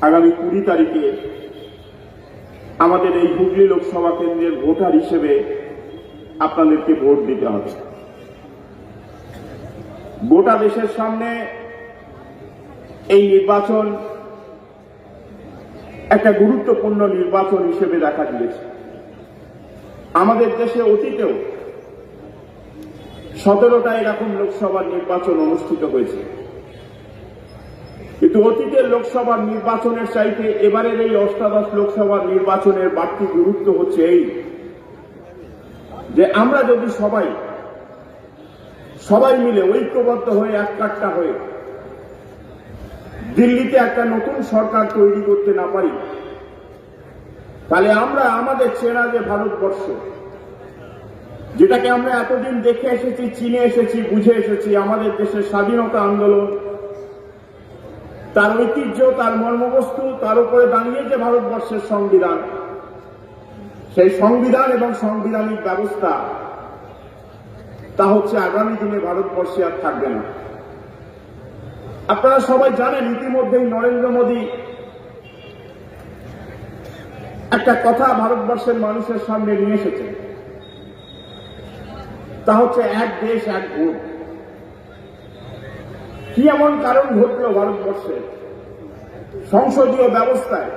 আগামী কুড়ি তারিখে আমাদের এই হুগলি লোকসভা কেন্দ্রের ভোটার হিসেবে আপনাদেরকে ভোট দিতে হবে। গোটা দেশের সামনে এই নির্বাচন একটা গুরুত্বপূর্ণ নির্বাচন হিসেবে দেখা দিয়েছে। আমাদের দেশে অতীতেও সতেরোটা এরকম লোকসভা নির্বাচন অনুষ্ঠিত হয়েছে। কিন্তু অতীতের লোকসভার নির্বাচনের চাইতে এবারের এই অষ্টাদশ লোকসভার নির্বাচনের বাড়তি গুরুত্ব হচ্ছে এই, যে আমরা যদি সবাই সবাই মিলে ঐক্যবদ্ধ হয়ে এক কাট্টা হয়ে দিল্লিতে একটা নতুন সরকার তৈরি করতে না পারি, তাহলে আমরা আমাদের চেনা যে ভারতবর্ষ, যেটাকে আমরা এতদিন দেখে এসেছি, চিনে এসেছি, বুঝে এসেছি, আমাদের দেশের স্বাধীনতা আন্দোলন তার ঐতিহ্য, তার মর্মবস্তু, তার উপরে দাঁড়িয়ে যে ভারতবর্ষের সংবিধান, সেই সংবিধান এবং সাংবিধানিক ব্যবস্থা, তা হচ্ছে আগামী দিনে ভারতবর্ষে আর থাকবে না। আপনারা সবাই জানেন ইতিমধ্যেই নরেন্দ্র মোদী একটা কথা ভারতবর্ষের মানুষের সামনে নিয়ে এসেছে তা হচ্ছে এক দেশ, এক ভোট কি এমন কারণ ঘটলো ভারতবর্ষে? সংসদীয় ব্যবস্থায়,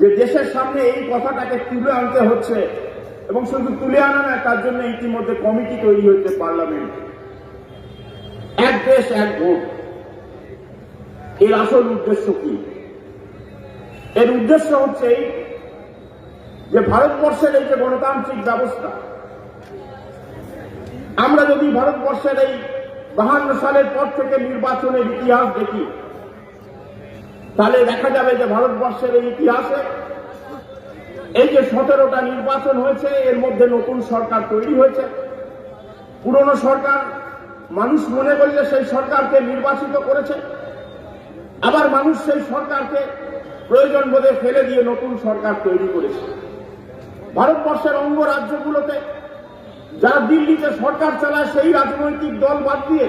যে দেশের সামনে এই কথাটাকে তুলে আনতে হচ্ছে এবং শুধু তুলে আনা না, তার জন্য ইতিমধ্যে কমিটি তৈরি হয়েছে পার্লামেন্ট। এক দেশ, এক ভোট। এর আসল উদ্দেশ্য কি? এর উদ্দেশ্য হচ্ছে যে ভারতবর্ষের এই যে গণতান্ত্রিক ব্যবস্থা, আমরা যদি ভারতবর্ষের এই বাহান্ন সালের পর থেকে নির্বাচনের ইতিহাস দেখি। তাহলে দেখা যাবে যে ভারতবর্ষের এই ইতিহাসে এই যে সতেরোটা নির্বাচন হয়েছে, এর মধ্যে নতুন সরকার তৈরি হয়েছে। পুরনো সরকার, মানুষ মনে করলে সেই সরকারকে নির্বাচিত করেছে। আবার মানুষ সেই সরকারকে প্রয়োজন বোধে ফেলে দিয়ে নতুন সরকার তৈরি করেছে। ভারতবর্ষের অঙ্গরাজ্যগুলোতে যারা দিল্লিতে সরকার চালায়, সেই রাজনৈতিক দল বাদ দিয়ে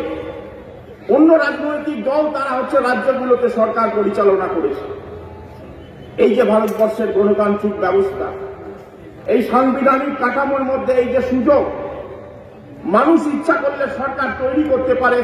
অন্য রাজনৈতিক দল, তারা হচ্ছে রাজ্যগুলোতে সরকার পরিচালনা করেছে। এই যে ভারতবর্ষের গণতান্ত্রিক ব্যবস্থা, এই সাংবিধানিক কাঠামোর মধ্যে এই যে সুযোগ, মানুষ ইচ্ছা করলে সরকার তৈরি করতে পারে